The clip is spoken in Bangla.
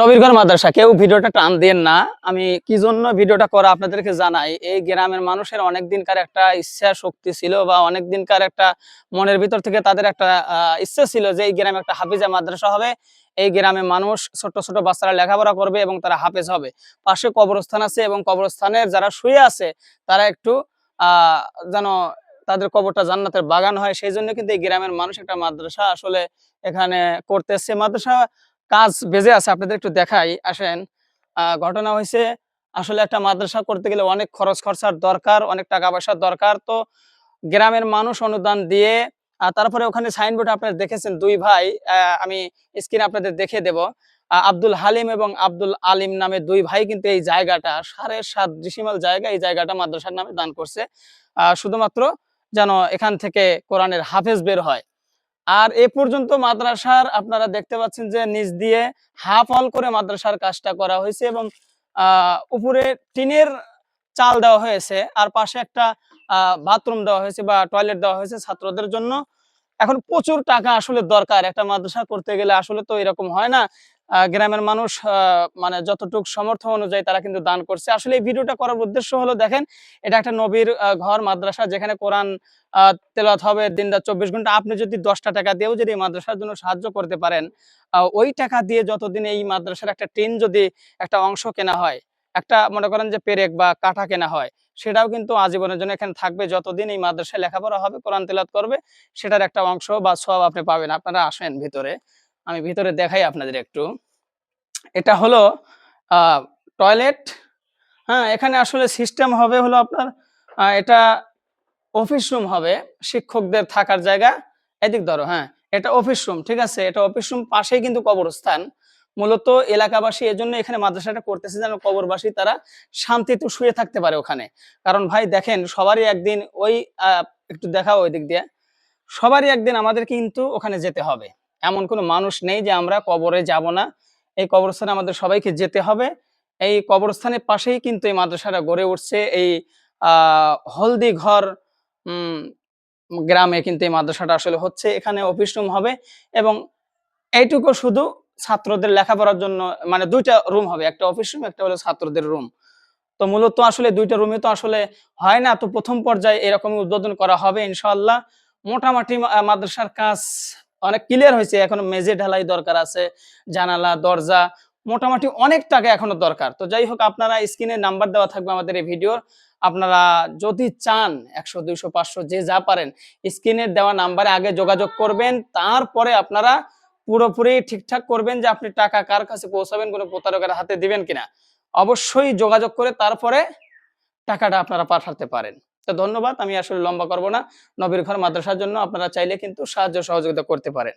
নবীরগঞ্জ মাদ্রাসা, কেউ ভিডিওটা টান দেন না। আমি কি জন্য ভিডিওটা করা আপনাদেরকে জানাই, এই গ্রামের মানুষের অনেক দিনকার একটা ইচ্ছা শক্তি ছিল বা অনেক দিনকার একটা মনের ভিতর থেকে তাদের একটা ইচ্ছা ছিল যে এই গ্রামে একটা হাফিজা মাদ্রাসা হবে। এই গ্রামে মানুষ ছোট ছোট বাচ্চারা লেখাপড়া করবে এবং তারা হাফেজ হবে। পাশে কবরস্থান আছে এবং কবরস্থানের যারা শুয়ে আছে, তারা একটু যেন তাদের কবরটা জান্নাতের বাগান হয়। সেই জন্য কিন্তু এই গ্রামের মানুষ একটা মাদ্রাসা আসলে এখানে করতেছে। মাদ্রাসা কাজ বেজে আছে, আপনাদের একটু দেখাই। আসেন ঘটনা হয়েছে আসলে একটা মাদ্রাসা করতে গেলে অনেক খরচ খরচার দরকার, অনেক টাকা পয়সার দরকার। তো গ্রামের মানুষ অনুদান দিয়ে তারপরে ওখানে সাইনবোর্ড আপনারা দেখেছেন, দুই ভাই আমি স্ক্রিনে আপনাদের দেখে দেব। আব্দুল হালিম এবং আব্দুল আলিম নামে দুই ভাই কিন্তু এই জায়গাটা, সাড়ে সাত ডিসিমাল জায়গা এই জায়গাটা মাদ্রাসার নামে দান করছে। শুধুমাত্র যেন এখান থেকে কোরআনের হাফেজ বের হয়। আর এ পর্যন্ত মাদ্রাসার আপনারা দেখতে পাচ্ছেন যে নিচ দিয়ে হাফ অল করে মাদ্রাসার কাজটা করা হয়েছে এবং উপরে টিনের চাল দেওয়া হয়েছে আর পাশে একটা বাথরুম দেওয়া হয়েছে বা টয়লেট দেওয়া হয়েছে ছাত্রদের জন্য। এখন প্রচুর টাকা আসলে দরকার একটা মাদ্রাসা করতে গেলে। আসলে তো এরকম হয় না গ্রামের মানুষ মানে যতটুকু সমর্থ অনুযায়ী তারা কিন্তু দান করছে। আসলে এই ভিডিওটা করার উদ্দেশ্য হলো, দেখেন, এটা একটা নবীর ঘর, মাদ্রাসা, যেখানে কোরআন তেলাওয়াত হবে দিন রাত চব্বিশ ঘণ্টা। আপনি যদি দশটা টাকা দিয়েও যদি মাদ্রাসার জন্য সাহায্য করতে পারেন ওই টাকা দিয়ে যতদিন এই মাদ্রাসার একটা টিন যদি একটা অংশ কেনা হয়, একটা মনে করেন যে পেরেক বা কাঠা কেনা হয়, সেটাও কিন্তু আজীবনের জন্য এখানে থাকবে। যতদিন এই মাদ্রাসায় লেখাপড়া হবে, কোরআন তেলাত করবে, সেটার একটা অংশ বা সব আপনি পাবেন। আপনারা আসেন ভিতরে। আমি ভিতরে দেখাই আপনাদের একটু। এটা হলো টয়লেট হ্যাঁ এখানে আসলে সিস্টেম হবে হলো আপনার এটা অফিস রুম হবে, শিক্ষকদের থাকার জায়গা। এদিক ধরো হ্যাঁ এটা অফিস রুম ঠিক আছে? এটা অফিস রুম পাশেই কিন্তু কবরস্থান। মূলত এলাকাবাসী এজন্য এখানে মাদ্রাসাটা করতেছে যেন কবরবাসী তারা শান্তিতে শুয়ে থাকতে পারে ওখানে। কারণ ভাই, দেখেন, সবারই একদিন ওই একটু দেখাও ওই দিক দিয়ে। সবারই একদিন আমাদের কিন্তু ওখানে যেতে হবে। এমন কোনো মানুষ নেই যে আমরা কবরে যাব না। এই কবরস্থানে আমাদের সবাইকে যেতে হবে। এই কবরস্থানের পাশেই কিন্তু এই মাদ্রাসাটা গড়ে উঠছে। এই হলদি ঘর গ্রামে কিন্তু এই মাদ্রাসাটা আসলে হচ্ছে। এখানে অফিস রুম হবে এবং এইটুকু শুধু ছাত্রদের লেখাপড়ার জন্য মানে দুইটা রুম হবে। একটা অফিস রুম একটা হলো ছাত্রদের রুম তো মূলত আসলে দুইটা রুমে তো আসলে হয় না। তো প্রথম পর্যায়ে এরকম উদ্বোধন করা হবে ইনশাআল্লাহ। মোটামুটি মাদ্রাসার কাজ অনেক ক্লিয়ার হয়েছে, এখন মেঝে ঢালাই দরকার আছে, জানালা, দরজা, মোটামুটি অনেক টাকা এখনও দরকার। তো যাই হোক, আপনারা স্ক্রিনে নাম্বার দেওয়া থাকবে আমাদের এই ভিডিওর আপনারা যদি চান একশো, দুইশো, পাঁচশো, যে যা পারেন স্ক্রিনের দেওয়া নাম্বারে আগে যোগাযোগ করবেন, তারপরে আপনারা পুরোপুরি ঠিকঠাক করবেন যে আপনি টাকা কার কাছে পৌঁছাবেন, কোনো প্রতারকের হাতে দিবেন কিনা। অবশ্যই যোগাযোগ করে তারপরে টাকাটা আপনারা পাঠাতে পারেন। তো ধন্যবাদ। আমি আসলে লম্বা করব না। নবীর ঘর মাদ্রাসার জন্য আপনারা চাইলে কিন্তু সাহায্য সহযোগিতা করতে পারেন।